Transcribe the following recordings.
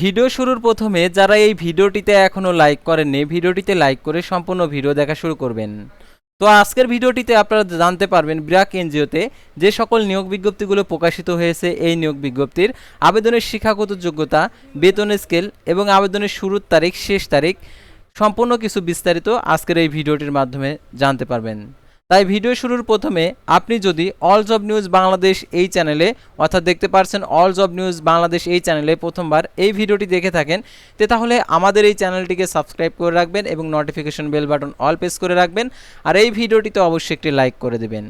Video শুরুর প্রথমে যারা এই ভিডিওটিতে এখনও লাইক করেননি, ভিডিওটিতে লাইক করে সম্পূর্ণ ভিডিও দেখা শুরু করবেন। তো আজকের ভিডিওটিতে আপনারা জানতে পারবেন ব্র্যাক এনজিওতে যে সকল নিয়োগ বিজ্ঞপ্তিগুলো প্রকাশিত হয়েছে, এই নিয়োগ বিজ্ঞপ্তির আবেদনের শিক্ষাগত যোগ্যতা, বেতন স্কেল এবং আবেদনের শুরুর তারিখ, শেষ তারিখ সম্পূর্ণ কিছু বিস্তারিত আজকের এই ভিডিওটির মাধ্যমে জানতে পারবেন। তাই ভিডিও শুরুর প্রথমে আপনি যদি অল জব নিউজ বাংলাদেশ এই চ্যানেলে, অর্থাৎ দেখতে পারছেন অল জব নিউজ বাংলাদেশ এই চ্যানেলে প্রথমবার এই ভিডিওটি দেখে থাকেন, তে তাহলে আমাদের এই চ্যানেলটিকে সাবস্ক্রাইব করে রাখবেন এবং notification bell button all press করে রাখবেন, আর এই ভিডিওটিতে অবশ্যই একটি লাইক করে দেবেন।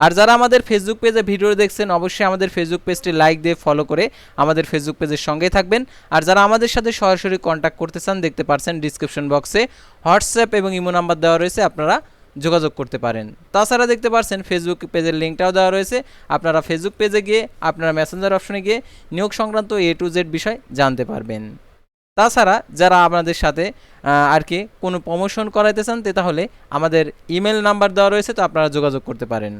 আর যারা আমাদের ফেসবুক পেজে ভিডিও দেখছেন, অবশ্যই আমাদের ফেসবুক পেজটি লাইক দিয়ে ফলো করে আমাদের ফেসবুক পেজের সঙ্গে থাকবেন। আর যারা আমাদের সাথে সরাসরি কন্ট্যাক্ট করতে চান, দেখতে পারছেন ডিসক্রিপশন বক্সে হোয়াটসঅ্যাপ এবং ইমো নাম্বার দেওয়া রয়েছে, আপনারা যোগাযোগ করতে পারেন। তাছাড়া দেখতে পারছেন ফেসবুক পেজের লিঙ্কটাও দেওয়া রয়েছে। আপনারা ফেসবুক পেজে গিয়ে, আপনারা মেসেঞ্জার অপশনে গিয়ে নিয়োগ সংক্রান্ত এ টু জেড বিষয় জানতে পারবেন। তাছাড়া যারা আপনাদের সাথে আর কি কোনো প্রমোশন করাইতে চান তাহলে আমাদের ইমেল নাম্বার দেওয়া রয়েছে, তো আপনারা যোগাযোগ করতে পারেন।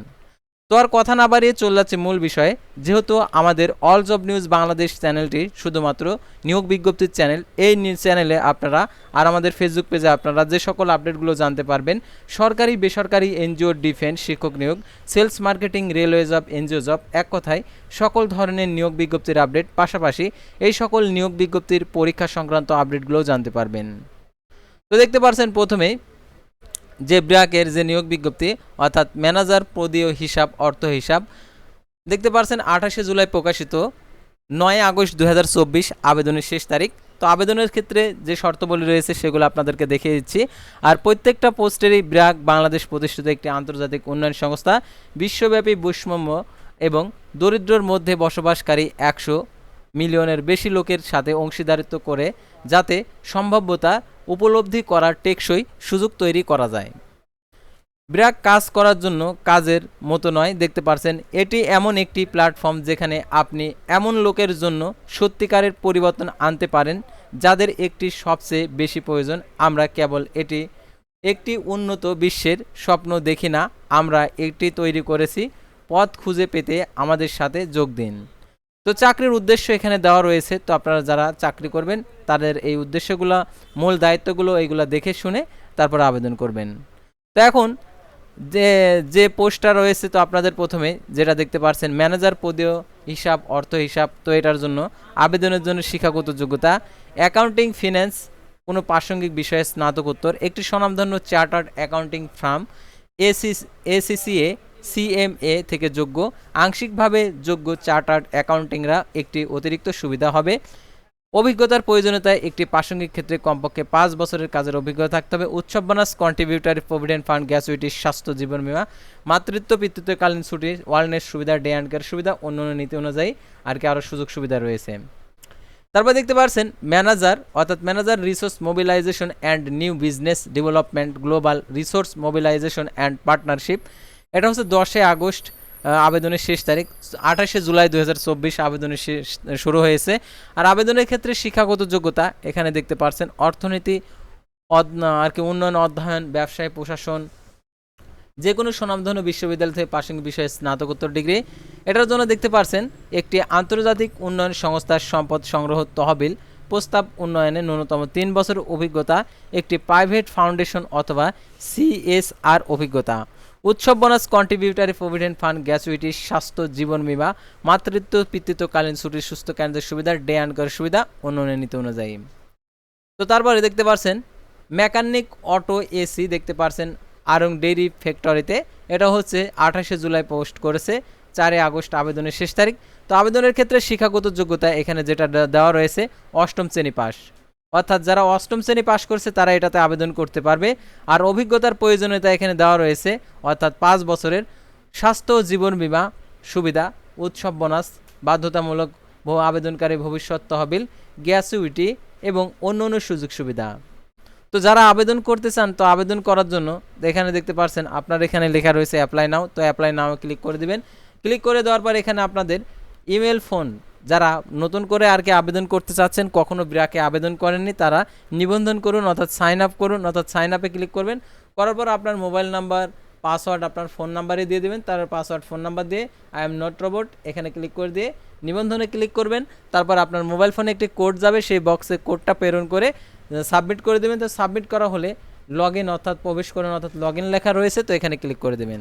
তো আর কথা না বাড়িয়ে চলে যাচ্ছে মূল বিষয়ে। যেহেতু আমাদের অল জব নিউজ বাংলাদেশ চ্যানেলটি শুধুমাত্র নিয়োগ বিজ্ঞপ্তির চ্যানেল এই নিউজ চ্যানেলে আপনারা আর আমাদের ফেসবুক পেজে আপনারা যে সকল আপডেটগুলো জানতে পারবেন, সরকারি, বেসরকারি এনজিও ডিফেন্স শিক্ষক নিয়োগ sales marketing railway job NGO job এক কথায় সকল ধরনের নিয়োগ বিজ্ঞপ্তির আপডেট পাশাপাশি এই সকল নিয়োগ বিজ্ঞপ্তির পরীক্ষা সংক্রান্ত আপডেটগুলোও জানতে পারবেন। তো দেখতে পারছেন প্রথমেই যে ব্র্যাকের যে নিয়োগ বিজ্ঞপ্তি, অর্থাৎ ম্যানেজার পদীয় হিসাব, অর্থ হিসাব, দেখতে পারছেন আঠাশে জুলাই প্রকাশিত, নয় আগস্ট দু হাজার চব্বিশ আবেদনের শেষ তারিখ। তো আবেদনের ক্ষেত্রে যে শর্তাবলী রয়েছে সেগুলো আপনাদেরকে দেখিয়ে দিচ্ছি। আর প্রত্যেকটা পোস্টেরই ব্র্যাক বাংলাদেশ প্রতিষ্ঠিত একটি আন্তর্জাতিক উন্নয়ন সংস্থা, বিশ্বব্যাপী বৈষম্য এবং দরিদ্রর মধ্যে বসবাসকারী একশো মিলিয়নের বেশি লোকের সাথে অংশীদারিত্ব করে, যাতে সম্ভাব্যতা উপলব্ধি করার টেকসই সুযোগ তৈরি করা যায়। ব্র্যাক কাজ করার জন্য কাজের মতো নয়, দেখতে পারছেন। এটি এমন একটি প্ল্যাটফর্ম যেখানে আপনি এমন লোকের জন্য সত্যিকারের পরিবর্তন আনতে পারেন, যাদের একটি সবচেয়ে বেশি প্রয়োজন। আমরা কেবল এটি একটি উন্নত বিশ্বের স্বপ্ন দেখি না, আমরা একটি তৈরি করেছি। পথ খুঁজে পেতে আমাদের সাথে যোগ দিন। তো চাকরির উদ্দেশ্য এখানে দেওয়া রয়েছে। তো আপনারা যারা চাকরি করবেন, তাদের এই উদ্দেশ্যগুলো, মূল দায়িত্বগুলো এইগুলো দেখে শুনে তারপর আবেদন করবেন। তো এখন যে যে পোস্টটা রয়েছে, তো আপনাদের প্রথমে যেটা দেখতে পাচ্ছেন ম্যানেজার পদীয় হিসাব, অর্থ হিসাব, তো এটার জন্য আবেদনের জন্য শিক্ষাগত যোগ্যতা, অ্যাকাউন্টিং ফিন্যান্স, কোনো প্রাসঙ্গিক বিষয়ে স্নাতকোত্তর, একটি স্বনামধন্য chartered accounting firm AC ACCA CMA থেকে যোগ্য। আংশিকভাবে যোগ্য চার্টার্ড অ্যাকাউন্টিংরা একটি অতিরিক্ত সুবিধা হবে। অভিজ্ঞতার প্রয়োজনীয়তায় একটি প্রাসঙ্গিক ক্ষেত্রে কমপক্ষে পাঁচ বছরের কাজের অভিজ্ঞতা থাকতে হবে। উৎসব bonus contributory provident fund gratuity স্বাস্থ্য জীবন বীমা, মাতৃত্ব, পিতৃত্বকালীন ছুটি ওয়ালনেস সুবিধা ডে অ্যান্ড কেয়ার সুবিধা অন্য নীতি অনুযায়ী আর কি আরও সুযোগ সুবিধা রয়েছে। তারপর দেখতে পাচ্ছেন ম্যানেজার অর্থাৎ manager resource mobilisation and new business development global resource mobilisation and partnership এটা হচ্ছে দশই আগস্ট আবেদনের শেষ তারিখ। আঠাশে জুলাই দু হাজার চব্বিশ আবেদনের শেষ, শুরু হয়েছে। আর আবেদনের ক্ষেত্রে শিক্ষাগত যোগ্যতা এখানে দেখতে পাচ্ছেন অর্থনীতি আর কি উন্নয়ন, অধ্যয়ন, ব্যবসায়, প্রশাসন যে কোনো স্বনামধন্য বিশ্ববিদ্যালয় থেকে প্রাসঙ্গিক বিষয়ে স্নাতকোত্তর ডিগ্রি। এটার জন্য দেখতে পারছেন, একটি আন্তর্জাতিক উন্নয়ন সংস্থার সম্পদ সংগ্রহ তহবিল। প্রস্তাব উন্নয়নে ন্যূনতম তিন বছর অভিজ্ঞতা, একটি প্রাইভেট ফাউন্ডেশন অথবা সিএসআর অভিজ্ঞতা। উৎসব bonus contributory provident fund gratuity স্বাস্থ্য, জীবন বীমা, মাতৃত্ব, পিতৃত্বকালীন ছুটির সুস্থ কেন্দ্রের সুবিধা ডে অ্যান্ড কেয়ার সুবিধা অন্যান্য নীতি অনুযায়ী। তো তারপরে দেখতে পারছেন মেকানিক অটো এসি দেখতে পারছেন, আরং ডেইরি ফ্যাক্টরিতে এটা হচ্ছে আঠাশে জুলাই পোস্ট করেছে, চারই আগস্ট আবেদনের শেষ তারিখ। তো আবেদনের ক্ষেত্রে শিক্ষাগত যোগ্যতা এখানে যেটা দেওয়া রয়েছে, অষ্টম শ্রেণি পাস অর্থাৎ যারা অষ্টম শ্রেণি পাশ করছে, তারা এটাতে আবেদন করতে পারবে। আর অভিজ্ঞতার প্রয়োজনীয়তা এখানে দেওয়া রয়েছে, অর্থাৎ পাঁচ বছরের স্বাস্থ্য জীবন বীমা সুবিধা, উৎসব বোনাস, বাধ্যতামূলক আবেদনকারী ভবিষ্যৎ তহবিল, গ্যাসুইটি এবং অন্য অন্য সুযোগ সুবিধা। তো যারা আবেদন করতে চান, তো আবেদন করার জন্য এখানে দেখতে পাচ্ছেন আপনার এখানে লেখা রয়েছে অ্যাপ্লাই নাও তো অ্যাপ্লাই নাও ক্লিক করে দিবেন। ক্লিক করে দেওয়ার পর এখানে আপনাদের ইমেল ফোন যারা নতুন করে আর কি আবেদন করতে চাচ্ছেন, কখনো ব্র্যাকে আবেদন করেননি, তারা নিবন্ধন করুন অর্থাৎ সাইন আপ করুন, অর্থাৎ সাইন আপে ক্লিক করবেন। করার পর আপনার মোবাইল নাম্বার পাসওয়ার্ড আপনার ফোন নাম্বারে দিয়ে দেবেন। তার পাসওয়ার্ড ফোন নাম্বার দিয়ে আই এম নট রোবট এখানে ক্লিক করে দিয়ে নিবন্ধনে ক্লিক করবেন। তারপর আপনার মোবাইল ফোনে একটি কোড যাবে, সেই বক্সে কোডটা প্রেরণ করে সাবমিট করে দেবেন। তো সাবমিট করা হলে লগ ইন অর্থাৎ প্রবেশ করেন, অর্থাৎ লগ ইন লেখা রয়েছে, তো এখানে ক্লিক করে দেবেন।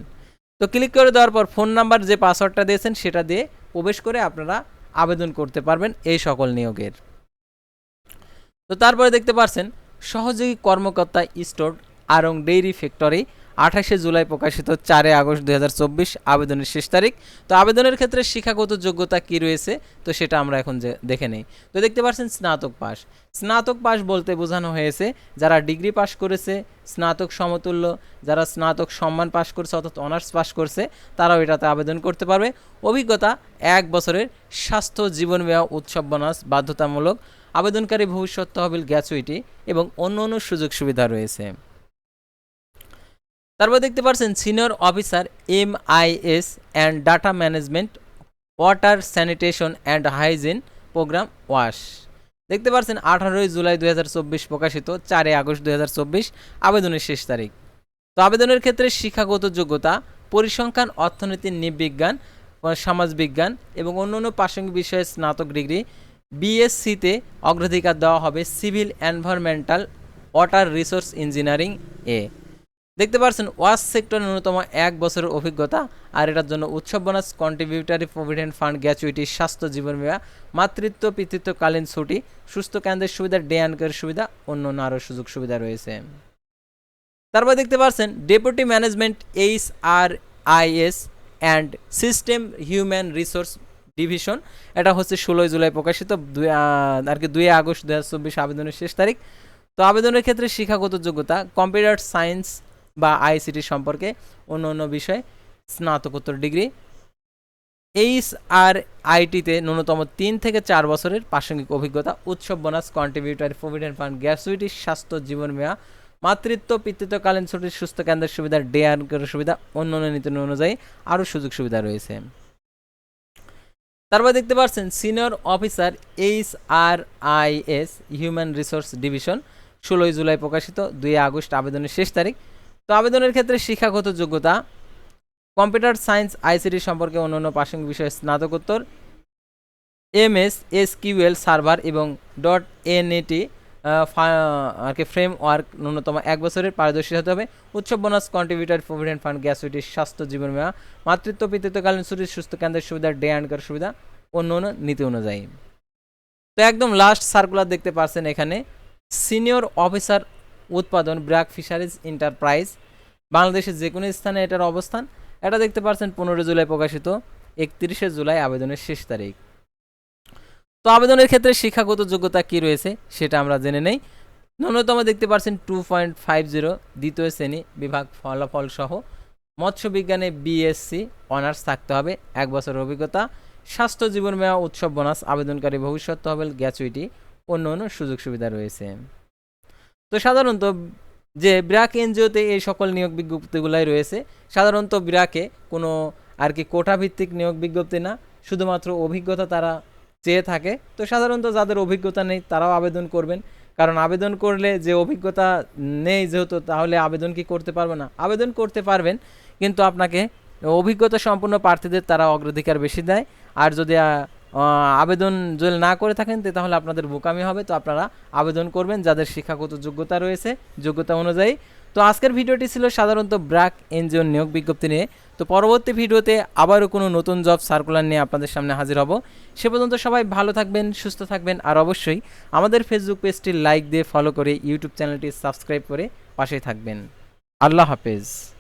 তো ক্লিক করে দেওয়ার পর ফোন নাম্বার যে পাসওয়ার্ডটা দিয়েছেন, সেটা দিয়ে প্রবেশ করে আপনারা আবেদন করতে পারবেন এই সকল নিয়োগের। তো তারপরে দেখতে পাচ্ছেন সহযোগী কর্মকর্তা স্টোর আরং ডেইরি ফ্যাক্টরি আঠাশে জুলাই প্রকাশিত চারে আগস্ট দু হাজার চব্বিশ আবেদনের শেষ তারিখ। তো আবেদনের ক্ষেত্রে শিক্ষাগত যোগ্যতা কি রয়েছে? তো সেটা আমরা এখন দেখে নেই। তো দেখতে পাচ্ছেন স্নাতক পাস স্নাতক পাস বলতে বোঝানো হয়েছে, যারা ডিগ্রি পাস করেছে, স্নাতক সমতুল্য, যারা স্নাতক সম্মান পাস করেছে অর্থাৎ অনার্স পাস করছে, তারাও এটাতে আবেদন করতে পারবে। অভিজ্ঞতা, এক বছরের স্বাস্থ্য জীবন বিমা উৎসব বোনাস বাধ্যতামূলক, আবেদনকারী ভবিষ্যৎ তহবিল গ্যাচুইটি এবং অন্য অন্য সুযোগ সুবিধা রয়েছে। তারপর দেখতে পাচ্ছেন senior officer M I S and data management, water sanitation and hygiene programme, wash. দেখতে পাচ্ছেন আঠারোই জুলাই দু হাজার চব্বিশ প্রকাশিত, চারই আগস্ট দু হাজার চব্বিশ, আবেদনের শেষ তারিখ। তো আবেদনের ক্ষেত্রে শিক্ষাগত যোগ্যতা, পরিসংখ্যান, অর্থনীতি, নৃবিজ্ঞান সমাজবিজ্ঞান এবং অন্যান্য প্রাসঙ্গিক বিষয়ে স্নাতক ডিগ্রি, বিএসসিতে অগ্রাধিকার দেওয়া হবে civil environmental water resource engineering এ দেখতে পাচ্ছেন ওয়াশ সেক্টর ন্যূনতম এক বছরের অভিজ্ঞতা, আর এটার জন্য উৎসব bonus contributory provident fund gratuity স্বাস্থ্য জীবন বিমা, মাতৃত্ব, পিতৃত্বকালীন ছুটি, সুস্থ কেন্দ্রের সুবিধা ডে সুবিধা অন্য অন্য আরও সুযোগ সুবিধা রয়েছে। তারপর দেখতে পাচ্ছেন deputy management H R IS and system human resource division এটা হচ্ছে ষোলোই জুলাই প্রকাশিত, দুই আর কি দুই আগস্ট দু হাজার চব্বিশ আবেদনের শেষ তারিখ। তো আবেদনের ক্ষেত্রে শিক্ষাগত যোগ্যতা কম্পিউটার সায়েন্স বা আইসিটি সম্পর্কে অন্য অন্য বিষয়ে স্নাতকোত্তর ডিগ্রি। এইচ আর আইটিতে ন্যূনতম তিন থেকে চার বছরের প্রাসঙ্গিক অভিজ্ঞতা, উৎসব bonus contributory provident fund gratuity স্বাস্থ্য, জীবন বিমা, মাতৃত্ব, পিতৃত্বকালীন ছুটির সুস্থ কেন্দ্রের সুবিধা ডে আর কেয়ারের সুবিধা, অন্য অন্য নীতি অনুযায়ী আরও সুযোগ সুবিধা রয়েছে। তারপর দেখতে পাচ্ছেন senior officer H R I human resource division ষোলোই জুলাই প্রকাশিত, দুই আগস্ট আবেদনের শেষ তারিখ। তো আবেদনের ক্ষেত্রে শিক্ষাগত যোগ্যতা, কম্পিউটার সায়েন্স, আইসিটি সম্পর্কে অন্যান্য প্রাসঙ্গিক বিষয়ে স্নাতকোত্তর M S SQL server এবং ডট এনএটি আর কি ফ্রেমওয়ার্ক ন্যূনতম এক বছরের পারদর্শী হতে হবে। উৎসব bonus contributor provident fund gratuity স্বাস্থ্য, জীবন বিমা, মাতৃত্ব, পিতৃত্বকালীন ছুটির সুস্থ কেন্দ্রের সুবিধা ডে অ্যান্ড সুবিধা অন্য অন্য নীতি অনুযায়ী। তো একদম লাস্ট সার্কুলার দেখতে পাচ্ছেন এখানে। সিনিয়র অফিসার উৎপাদন, ব্র্যাক ফিশারিজ, এন্টারপ্রাইজ, বাংলাদেশের যে কোনো স্থানে এটার অবস্থান। এটা দেখতে পাচ্ছেন পনেরো জুলাই প্রকাশিত, একত্রিশে জুলাই আবেদনের শেষ তারিখ। তো আবেদনের ক্ষেত্রে শিক্ষাগত যোগ্যতা কি রয়েছে সেটা আমরা জেনে নেই। ন্যূনতম দেখতে পাচ্ছেন টু পয়েন্ট ফাইভ জিরো, দ্বিতীয় শ্রেণি বিভাগ ফলাফল সহ। মৎস্য বিজ্ঞানে বিএসসি, অনার্স থাকতে হবে, এক বছরের অভিজ্ঞতা। স্বাস্থ্য জীবন মেয়া উৎসব, বোনাস, আবেদনকারী ভবিষ্যৎ তহবিল, গ্যাচুইটি, অন্য অন্য সুযোগ সুবিধা রয়েছে। তো সাধারণত যে ব্র্যাক এনজিওতে এই সকল নিয়োগ বিজ্ঞপ্তিগুলাই রয়েছে, সাধারণত ব্র্যাকে কোনো আর কি কোটা ভিত্তিক নিয়োগ বিজ্ঞপ্তি না, শুধুমাত্র অভিজ্ঞতা তারা চেয়ে থাকে। তো সাধারণত যাদের অভিজ্ঞতা নেই তারাও আবেদন করবেন। কারণ আবেদন করলে যে অভিজ্ঞতা নেই যেহেতু, তাহলে আবেদন কি করতে পারবে না? আবেদন করতে পারবেন, কিন্তু আপনাকে অভিজ্ঞতা সম্পন্ন প্রার্থীদের তারা অগ্রাধিকার বেশি দেয়। আর যদি আবেদন যদি না করে থাকেন তাহলে আপনাদের বোকামি হবে। তো আপনারা আবেদন করবেন যাদের শিক্ষাগত যোগ্যতা রয়েছে, যোগ্যতা অনুযায়ী। তো আজকের ভিডিওটি ছিল সাধারণত ব্র্যাক এনজিও নিয়োগ বিজ্ঞপ্তি নিয়ে। তো পরবর্তী ভিডিওতে আবারও কোনো নতুন জব সার্কুলার নিয়ে আপনাদের সামনে হাজির হব। সে পর্যন্ত সবাই ভালো থাকবেন, সুস্থ থাকবেন, আর অবশ্যই আমাদের ফেসবুক পেজটি লাইক দিয়ে ফলো করে ইউটিউব চ্যানেলটি সাবস্ক্রাইব করে পাশেই থাকবেন। আল্লাহ হাফেজ।